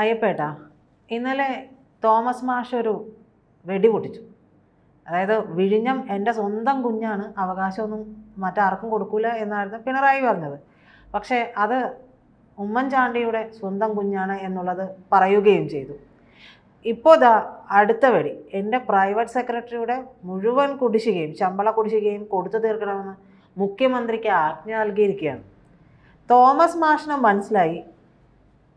അയ്യപ്പേട്ടാ ഇന്നലെ തോമസ് മാഷ് ഒരു വെടി പൊട്ടിച്ചു. അതായത് വിഴിഞ്ഞം എന്റെ സ്വന്തം കുഞ്ഞാണ് അവകാശമൊന്നും മറ്റാർക്കും കൊടുക്കൂല എന്നായിരുന്നു പിണറായി പറഞ്ഞത്. പക്ഷേ അത് ഉമ്മൻചാണ്ടിയുടെ സ്വന്തം കുഞ്ഞാണ് എന്നുള്ളത് പറയുകയും ചെയ്തു. ഇപ്പോൾ ദാ അടുത്ത വഴി എന്റെ പ്രൈവറ്റ് സെക്രട്ടറിയുടെ മുഴുവൻ കുടിശികയും ശമ്പള കുടിശികയും കൊടുത്തു തീർക്കണമെന്ന് മുഖ്യമന്ത്രിക്ക് ആജ്ഞ നൽകിയിരിക്കുകയാണ്. തോമസ് മാഷിന് മനസ്സിലായി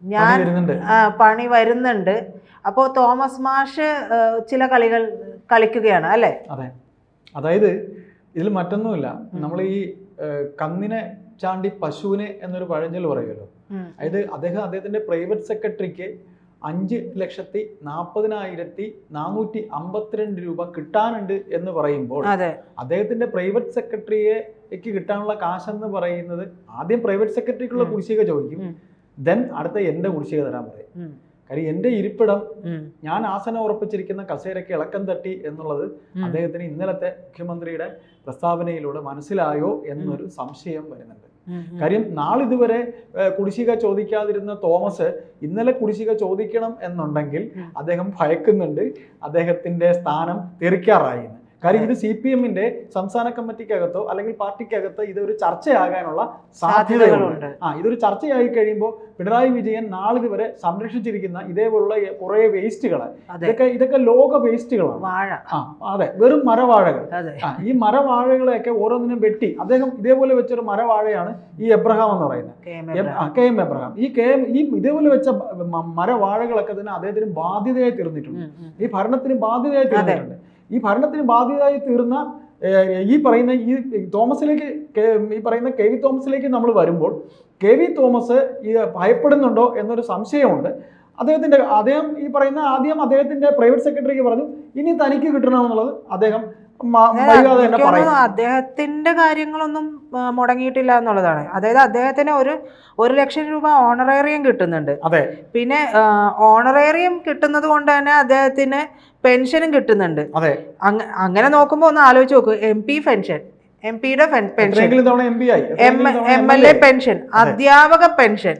ഞാൻ പണി വരുന്നുണ്ട്. ആ, പണി വരുന്നുണ്ട്. അപ്പോൾ തോമസ് മാഷ് ചില കളികൾ കളിക്കുകയാണ് അല്ലേ? അതെ. അതായത് ഇതിൽ മറ്റൊന്നുമില്ല. നമ്മൾ ഈ കന്നിനെ ചാണ്ടി പശുവിനെ എന്നൊരു പഴഞ്ചൊല്ല് പറയുമല്ലോ. അതായത് അദ്ദേഹം അദ്ദേഹത്തിന്റെ പ്രൈവറ്റ് സെക്രട്ടറിക്ക് അഞ്ച് ലക്ഷത്തി നാൽപ്പതിനായിരത്തി നാനൂറ്റി അമ്പത്തിരണ്ട് രൂപ കിട്ടാനുണ്ട് എന്ന് പറയുമ്പോൾ അദ്ദേഹത്തിന്റെ പ്രൈവറ്റ് സെക്രട്ടറിയേക്ക് കിട്ടാനുള്ള കാശെന്ന് പറയുന്നത് ആദ്യം പ്രൈവറ്റ് സെക്രട്ടറിക്കുള്ള. കുടിശ്ശിക ചോദിക്കും. ദെൻ അടുത്ത എന്റെ കുടിശ്ശിക തരാൻ പറയും. കാര്യം എന്റെ ഇരിപ്പിടം ഞാൻ ആസനം ഉറപ്പിച്ചിരിക്കുന്ന കസേരയ്ക്ക് ഇളക്കം തട്ടി എന്നുള്ളത് അദ്ദേഹത്തിന് ഇന്നലത്തെ മുഖ്യമന്ത്രിയുടെ പ്രസ്താവനയിലൂടെ മനസ്സിലായോ എന്നൊരു സംശയം വരുന്നുണ്ട്. കാര്യം നാളിതുവരെ കുടിശ്ശിക ചോദിക്കാതിരുന്ന തോമസ് ഇന്നലെ കുടിശ്ശിക ചോദിക്കണം എന്നുണ്ടെങ്കിൽ അദ്ദേഹം ഭയക്കുന്നുണ്ട്. അദ്ദേഹത്തിന്റെ സ്ഥാനം തെറിക്കാറായി. കാര്യം ഇത് സി പി എമ്മിന്റെ സംസ്ഥാന കമ്മിറ്റിക്കകത്തോ അല്ലെങ്കിൽ പാർട്ടിക്കകത്തോ ഇതൊരു ചർച്ചയാകാനുള്ള സാധ്യതകളുണ്ട്. ആ ഇതൊരു ചർച്ചയായി കഴിയുമ്പോൾ പിണറായി വിജയൻ നാളിതുവരെ സംരക്ഷിച്ചിരിക്കുന്ന ഇതേപോലുള്ള കുറെ വേസ്റ്റുകൾ ഇതൊക്കെ ഇതൊക്കെ ലോക വേസ്റ്റുകളാണ്. വാഴ. ആ അതെ വെറും മരവാഴകൾ. ഈ മരവാഴകളെയൊക്കെ ഓരോന്നിനും വെട്ടി അദ്ദേഹം ഇതേപോലെ വെച്ചൊരു മരവാഴയാണ് ഈ എബ്രഹാം എന്ന് പറയുന്നത്. K M Abraham. ഈ കെ എം ഈ ഇതേപോലെ വെച്ച മരവാഴകളൊക്കെ തന്നെ അദ്ദേഹത്തിന് ബാധ്യതയായി തീർന്നിട്ടുണ്ട്. ഈ ഭരണത്തിന് ബാധ്യതയായി തീർന്നിട്ടുണ്ട്. ഈ ഭരണത്തിന് ബാധ്യതയായി തീർന്ന ഈ പറയുന്ന ഈ തോമസിലേക്ക് ഈ പറയുന്ന കെ വി തോമസിലേക്ക് നമ്മൾ വരുമ്പോൾ കെ വി തോമസ് ഈ ഭയപ്പെടുന്നുണ്ടോ എന്നൊരു സംശയമുണ്ട്. അദ്ദേഹത്തിന്റെ അദ്ദേഹം ഈ പറയുന്ന ആദ്യം അദ്ദേഹത്തിന്റെ പ്രൈവറ്റ് സെക്രട്ടറിക്ക് പറഞ്ഞു ഇനി തനിക്ക് കിട്ടണമെന്നുള്ളത് അദ്ദേഹം അദ്ദേഹത്തിന്റെ കാര്യങ്ങളൊന്നും മുടങ്ങിയിട്ടില്ല എന്നുള്ളതാണ്. അതായത് അദ്ദേഹത്തിന് ഒരു ഒരു ലക്ഷം രൂപ ഓണറേറിയം കിട്ടുന്നുണ്ട്. പിന്നെ ഓണറേറിയം കിട്ടുന്നത് കൊണ്ട് തന്നെ അദ്ദേഹത്തിന് പെൻഷനും കിട്ടുന്നുണ്ട്. അങ്ങനെ നോക്കുമ്പോൾ ഒന്ന് ആലോചിച്ച് നോക്കൂ. എം പി പെൻഷൻ എം പിയുടെ എം എൽ എ പെൻഷൻ അധ്യാപക പെൻഷൻ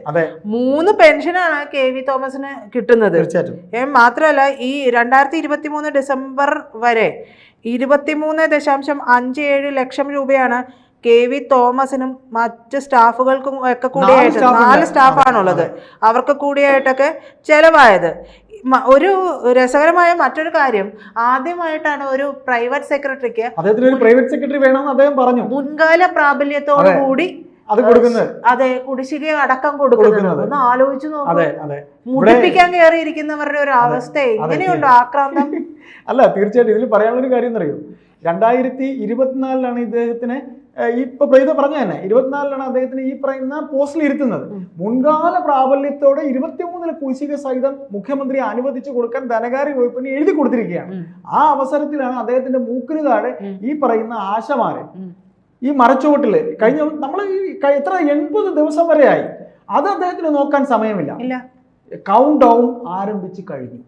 മൂന്ന് പെൻഷനാണ് കെ വി തോമസിന് കിട്ടുന്നത്. മാത്രമല്ല ഈ രണ്ടായിരത്തി ഇരുപത്തി മൂന്ന് ഡിസംബർ വരെ ഇരുപത്തിമൂന്ന് ദശാംശം അഞ്ച് ഏഴ് ലക്ഷം രൂപയാണ് കെ വി തോമസിനും മറ്റ് സ്റ്റാഫുകൾക്കും ഒക്കെ കൂടിയായിട്ട് നാല് സ്റ്റാഫാണുള്ളത്. അവർക്ക് കൂടിയായിട്ടൊക്കെ ചെലവായത്. ഒരു രസകരമായ മറ്റൊരു കാര്യം ആദ്യമായിട്ടാണ് ഒരു പ്രൈവറ്റ് സെക്രട്ടറിക്ക് പ്രൈവറ്റ് സെക്രട്ടറി വേണമെന്ന് അദ്ദേഹം പറഞ്ഞു. മുൻകാല പ്രാബല്യത്തോടു കൂടി അത് കൊടുക്കുന്നത്? അതെ കുടിശ്ശിക അടക്കം കൊടുക്കുന്നത്. ഒന്ന് ആലോചിച്ചു നോക്കുക മുടിപ്പിക്കാൻ കയറിയിരിക്കുന്നവരുടെ ഒരു അവസ്ഥ എങ്ങനെയുണ്ടോ ആക്രാന്തം? അല്ല തീർച്ചയായിട്ടും ഇതിൽ പറയാനുള്ള ഒരു കാര്യം എന്നറിയോ രണ്ടായിരത്തി ഇരുപത്തിനാലിലാണ് ഇദ്ദേഹത്തിന് ഇപ്പൊ പ്രീത പറഞ്ഞ തന്നെ ഇരുപത്തിനാലിലാണ് അദ്ദേഹത്തിന് ഈ പറയുന്ന പോസ്റ്റിൽ ഇരുത്തുന്നത്. മുൻകാല പ്രാബല്യത്തോടെ ഇരുപത്തിമൂന്നിലെ കുശിക സഹിതം മുഖ്യമന്ത്രി അനുവദിച്ചു കൊടുക്കാൻ ധനകാര്യ വകുപ്പിന് എഴുതി കൊടുത്തിരിക്കുകയാണ്. ആ അവസരത്തിലാണ് അദ്ദേഹത്തിന്റെ മൂക്കിന് താഴെ ഈ പറയുന്ന ആശമാര്. ഈ മരച്ചുവട്ടിൽ കഴിഞ്ഞ നമ്മൾ എത്ര എൺപത് ദിവസം വരെയായി അത് അദ്ദേഹത്തിന് നോക്കാൻ സമയമില്ല. കൗണ്ട് ഡൗൺ ആരംഭിച്ചു കഴിഞ്ഞു.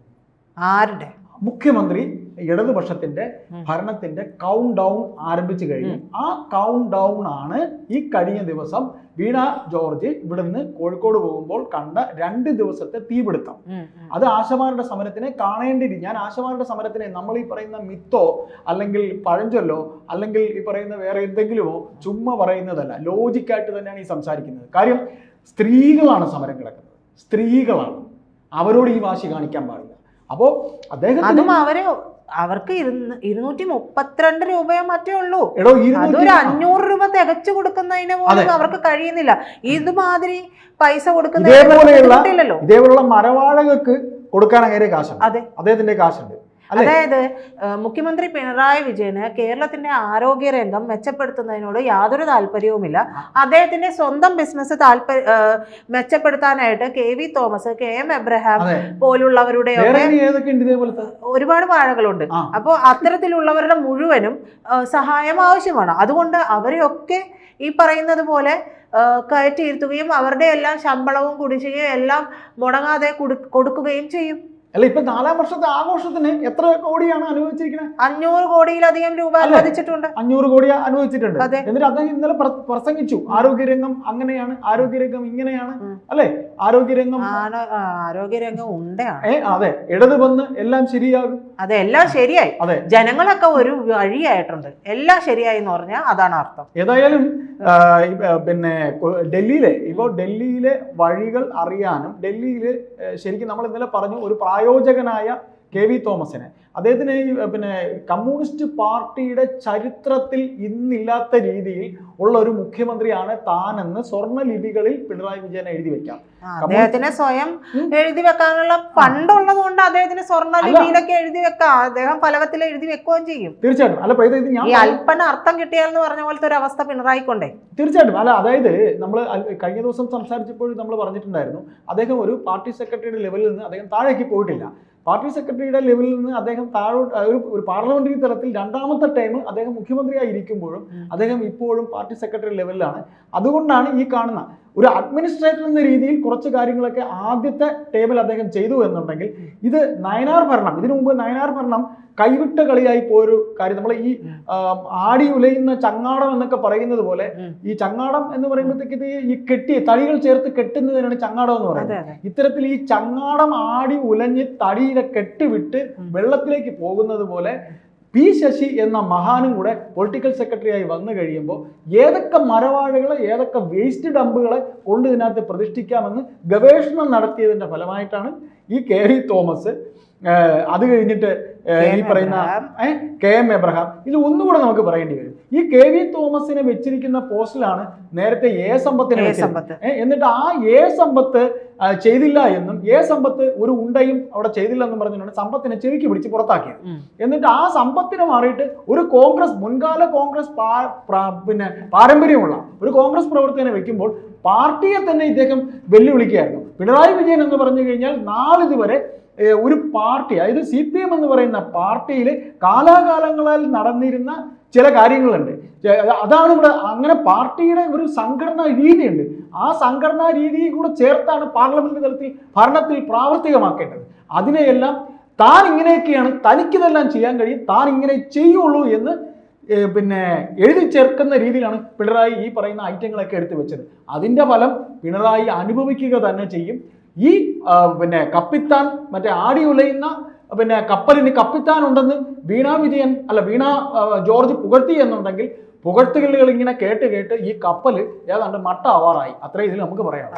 ആരുടെ? മുഖ്യമന്ത്രി ഇടതുപക്ഷത്തിന്റെ. ഭരണത്തിന്റെ കൗണ്ട് ഡൗൺ ആരംഭിച്ചു കഴിഞ്ഞു. ആ കൗണ്ട് ഡൗൺ ആണ് ഈ കഴിഞ്ഞ ദിവസം വീണ ജോർജ് ഇവിടുന്ന് കോഴിക്കോട് പോകുമ്പോൾ കണ്ട രണ്ട് ദിവസത്തെ തീപിടുത്തം. അത് ആശമാരുടെ സമരത്തിനെ കാണേണ്ടി ഞാൻ ആശമാരുടെ സമരത്തിനെ നമ്മൾ ഈ പറയുന്ന മിത്തോ അല്ലെങ്കിൽ പഴഞ്ചൊല്ലോ അല്ലെങ്കിൽ ഈ പറയുന്ന വേറെ എന്തെങ്കിലുമോ ചുമ്മാ പറയുന്നതല്ല ലോജിക്കായിട്ട് തന്നെയാണ് ഈ സംസാരിക്കുന്നത്. കാര്യം സ്ത്രീകളാണ് സമരം കിടക്കുന്നത്. സ്ത്രീകളാണ്. അവരോട് ഈ വാശി കാണിക്കാൻ പാടില്ല. അപ്പോ അദ്ദേഹം അതും അവർ അവർക്ക് ഇരുന്ന് ഇരുന്നൂറ്റി മുപ്പത്തിരണ്ട് രൂപയോ മറ്റേ ഉള്ളൂ. അതൊരു അഞ്ഞൂറ് രൂപ തികച്ചു കൊടുക്കുന്നതിന് പോലും അവർക്ക് കഴിയുന്നില്ല. ഇതുമാതിരി പൈസ ഇതേപോലെയുള്ള കൊടുക്കുന്നല്ലോ ഇതേപോലുള്ള മരവാഴകൾക്ക് കൊടുക്കാൻ അങ്ങനെ കാശുണ്ട്. അതെ. അദ്ദേഹത്തിന്റെ കാശുണ്ട്. അതായത് മുഖ്യമന്ത്രി പിണറായി വിജയന് കേരളത്തിന്റെ ആരോഗ്യ രംഗം മെച്ചപ്പെടുത്തുന്നതിനോട് യാതൊരു താല്പര്യവുമില്ല. അദ്ദേഹത്തിന്റെ സ്വന്തം ബിസിനസ് താല്പര്യ മെച്ചപ്പെടുത്താനായിട്ട് K V Thomas K M Abraham പോലുള്ളവരുടെ ഒരുപാട് വാഴകളുണ്ട്. അപ്പോൾ അത്തരത്തിലുള്ളവരുടെ മുഴുവനും സഹായം ആവശ്യമാണ്. അതുകൊണ്ട് അവരെയൊക്കെ ഈ പറയുന്നത് പോലെ കയറ്റിയിരുത്തുകയും അവരുടെ എല്ലാം ശമ്പളവും കുടിശ്ശികയും എല്ലാം മുടങ്ങാതെ കൊടുക്കുകയും ചെയ്യും. അല്ല ഇപ്പൊ നാലാം വർഷത്തെ ആഘോഷത്തിന് എത്ര കോടിയാണ് അനുവദിച്ചിരിക്കുന്നത് അഞ്ഞൂറ് കോടിയിലധികം രൂപ? അനുവദിച്ചിട്ടുണ്ട്. അഞ്ഞൂറ് കോടി അനുവദിച്ചിട്ടുണ്ട്. എന്നിട്ട് അദ്ദേഹം ഇന്നലെ പ്ര- പ്രസംഗിച്ചു. ആരോഗ്യരംഗം അങ്ങനെയാണ് ആരോഗ്യരംഗം ഇങ്ങനെയാണ്. അല്ലെ? ആരോഗ്യരംഗം ആരോഗ്യരംഗം ഉണ്ട് അതെ. ഇടത് വന്ന് എല്ലാം ശരിയാകും. അതെ എല്ലാം ശരിയായി. അതെ. ജനങ്ങളൊക്കെ ഒരു വഴിയായിട്ടുണ്ട്. എല്ലാം ശരിയായി എന്ന് പറഞ്ഞാൽ അതാണ് അർത്ഥം. ഏതായാലും പിന്നെ ഡൽഹിയിലെ ഇപ്പോൾ ഡൽഹിയിലെ വഴികൾ അറിയാനും ഡൽഹിയിൽ ശരിക്കും നമ്മൾ ഇന്നലെ പറഞ്ഞു ഒരു പ്രായോജകനായ കെ വി തോമസിനെ. അദ്ദേഹത്തിന് പിന്നെ കമ്മ്യൂണിസ്റ്റ് പാർട്ടിയുടെ ചരിത്രത്തിൽ ഇന്നില്ലാത്ത രീതിയിൽ ഉള്ള ഒരു മുഖ്യമന്ത്രിയാണ് താനെന്ന് സ്വർണ ലിപികളിൽ പിണറായി വിജയൻ എഴുതി വെക്കാം. അദ്ദേഹത്തിന് സ്വയം എഴുതി വെക്കാനുള്ള ഫണ്ടുള്ളത് കൊണ്ട് അദ്ദേഹത്തിന് സ്വർണ ലിപിയിലൊക്കെ എഴുതി വെക്കാം. അദ്ദേഹം ഫലകത്തിൽ എഴുതി വെക്കുകയും ചെയ്യും. തീർച്ചയായിട്ടും. അല്ല ഇത് ഞാൻ ഈ അല്പന അർത്ഥം കിട്ടിയാലെന്ന് പറഞ്ഞ പോലത്തെ ഒരു അവസ്ഥ പിണറായിക്കൊണ്ടേ. തീർച്ചയായിട്ടും. അല്ല അതായത് നമ്മൾ കഴിഞ്ഞ ദിവസം സംസാരിച്ചപ്പോൾ നമ്മൾ പറഞ്ഞിട്ടുണ്ടായിരുന്നു അദ്ദേഹം ഒരു പാർട്ടി സെക്രട്ടറിയുടെ ലെവലിൽ നിന്ന് അദ്ദേഹം താഴേക്ക് പോയിട്ടില്ല. പാർട്ടി സെക്രട്ടറിയുടെ ലെവലിൽ നിന്ന് അദ്ദേഹം താഴോട്ട് ഒരു ഒരു പാർലമെന്ററി തലത്തിൽ രണ്ടാമത്തെ ടൈം അദ്ദേഹം മുഖ്യമന്ത്രിയായി ഇരിക്കുമ്പോഴും. അദ്ദേഹം ഇപ്പോഴും പാർട്ടി സെക്രട്ടറി ലെവലിലാണ് അതുകൊണ്ടാണ് ഈ കാണുന്ന ഒരു അഡ്മിനിസ്ട്രേറ്റർ എന്ന രീതിയിൽ കുറച്ച് കാര്യങ്ങളൊക്കെ ആദ്യത്തെ ടേബിൾ അദ്ദേഹം ചെയ്തു എന്നുണ്ടെങ്കിൽ ഇത് നയനാർ ഭരണം ഇതിനു മുമ്പ് നയനാർ ഭരണം കൈവിട്ട കളിയായി പോയൊരു കാര്യം. നമ്മൾ ഈ ആടി ഉലയുന്ന ചങ്ങാടം എന്നൊക്കെ പറയുന്നത് പോലെ ഈ ചങ്ങാടം എന്ന് പറയുമ്പോഴത്തേക്ക് ഇത് ഈ കെട്ടി തടികൾ ചേർത്ത് കെട്ടുന്നതിനാണ് ചങ്ങാടം എന്ന് പറയുന്നത്. ഇത്തരത്തിൽ ഈ ചങ്ങാടം ആടി ഉലഞ്ഞ് തടിയിലെ കെട്ടിവിട്ട്. വെള്ളത്തിലേക്ക് പോകുന്നത് പോലെ പി ശശി എന്ന മഹാനും കൂടെ പൊളിറ്റിക്കൽ സെക്രട്ടറിയായി വന്നു കഴിയുമ്പോൾ ഏതൊക്കെ മരവാഴകളെ ഏതൊക്കെ വേസ്റ്റ് ഡമ്പുകളെ കൊണ്ട് ഇതിനകത്ത് പ്രതിഷ്ഠിക്കാമെന്ന് ഗവേഷണം നടത്തിയതിന്റെ ഫലമായിട്ടാണ് ഈ കെ വി തോമസ് അത് കഴിഞ്ഞിട്ട് ഈ പറയുന്ന കെ എം എബ്രഹാം. ഇത് ഒന്നുകൂടെ നമുക്ക് പറയേണ്ടി വരും. ഈ കെ വി തോമസിനെ വെച്ചിരിക്കുന്ന പോസ്റ്റിലാണ് നേരത്തെ എ സമ്പത്തിനെ എന്നിട്ട് ആ എ സമ്പത്ത് ചെയ്തില്ല എന്നും എ സമ്പത്ത് ഒരു ഉണ്ടയും അവിടെ ചെയ്തില്ല എന്നും പറഞ്ഞുകൊണ്ട് സമ്പത്തിനെ ചെവിക്ക് പിടിച്ച് പുറത്താക്കിയത്. എന്നിട്ട് ആ സമ്പത്തിനെ മാറിയിട്ട് ഒരു കോൺഗ്രസ് മുൻകാല കോൺഗ്രസ് പിന്നെ പാരമ്പര്യമുള്ള ഒരു കോൺഗ്രസ് പ്രവർത്തകനെ വെക്കുമ്പോൾ പാർട്ടിയെ തന്നെ ഇദ്ദേഹം വെല്ലുവിളിക്കുകയായിരുന്നു. പിണറായി വിജയൻ എന്ന് പറഞ്ഞു കഴിഞ്ഞാൽ നാളിതുവരെ ഏ, ഒരു പാർട്ടി അതായത് സി പി എം എന്ന് പറയുന്ന പാർട്ടിയിൽ കാലാകാലങ്ങളാൽ നടന്നിരുന്ന ചില കാര്യങ്ങളുണ്ട്. അതാണ് ഇവിടെ അങ്ങനെ പാർട്ടിയുടെ ഒരു സംഘടനാ രീതിയുണ്ട്. ആ സംഘടനാ രീതിയെ കൂടെ ചേർത്താണ് പാർലമെന്റ് തലത്തിൽ ഭരണത്തിൽ പ്രാവർത്തികമാക്കേണ്ടത്. അതിനെയെല്ലാം താൻ ഇങ്ങനെയൊക്കെയാണ് തനിക്കിതെല്ലാം ചെയ്യാൻ കഴിയും താൻ ഇങ്ങനെ ചെയ്യുള്ളൂ എന്ന് പിന്നെ എഴുതി ചേർക്കുന്ന രീതിയിലാണ് പിണറായി ഈ പറയുന്ന ഐറ്റങ്ങളൊക്കെ എടുത്തു വെച്ചത് അതിന്റെ ഫലം പിണറായി അനുഭവിക്കുക തന്നെ ചെയ്യും. ഈ പിന്നെ കപ്പിത്താൻ മറ്റേ ആടി ഉലയുന്ന പിന്നെ കപ്പലിന് കപ്പിത്താൻ ഉണ്ടെന്ന് വീണ വിജയൻ അല്ല വീണ ജോർജ് പുകഴ്ത്തി എന്നുണ്ടെങ്കിൽ പുകഴ്ത്തുകളുകൾ ഇങ്ങനെ കേട്ട് കേട്ട് ഈ കപ്പൽ ഏതാണ്ട് മട്ട ആവാറായി അത്രേ ഇതിൽ നമുക്ക് പറയാം